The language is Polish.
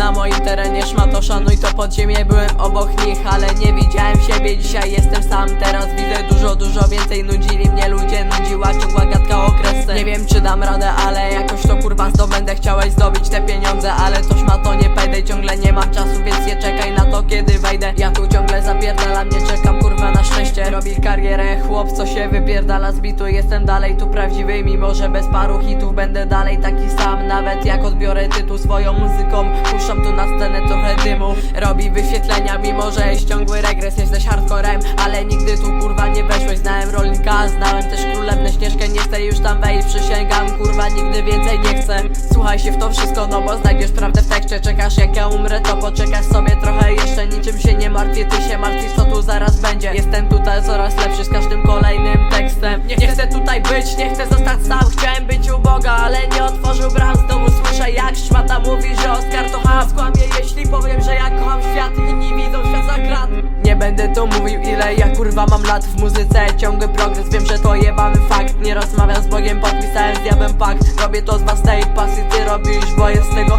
na moim terenie szmato szanuj to podziemie Byłem obok nich, ale nie widziałem siebie. Dzisiaj jestem sam, teraz widzę dużo, dużo więcej Nudzili mnie ludzie, nudziła ciągła gadka o kresce Nie wiem czy dam radę, ale jakoś to kurwa zdobędę. Chciałeś zdobyć te pieniądze, ale to szmato nie pejdę Ciągle zapierdalam, nie czekam kurwa na szczęście. Robi karierę chłop, co się wypierdala z bitu. Jestem dalej tu prawdziwy, mimo że bez paru hitów Będę dalej taki sam, nawet jak odbiorę tytuł swoją muzyką Puszczam tu na scenę trochę dymu. Robi wyświetlenia, mimo że jest ciągły regres Jesteś hardcorem, ale nigdy tu kurwa nie weszłeś. Znałem rolnika, znałem też chcę już tam wejść, przysięgam kurwa nigdy więcej nie chcę. Słuchaj się w to wszystko, no bo znajdziesz prawdę w tekście. Czekasz jak ja umrę, to poczekasz sobie trochę jeszcze. Niczym się nie martwię, ty się martwisz, co tu zaraz będzie. Jestem tutaj coraz lepszy z każdym kolejnym tekstem. Nie, nie chcę tutaj być, nie chcę zostać sam. Chciałem być u Boga, ale nie otworzył bram. Z domu słyszę jak szmata mówi, że Oskar to ham. Skłamię jeśli powiem, kurwa mam lat w muzyce Ciągły progres, wiem, że to jebany fakt. Nie rozmawiam z Bogiem, podpisałem z diabłem pakt. Robię to z własnej pasji, ty robisz, bo jest tego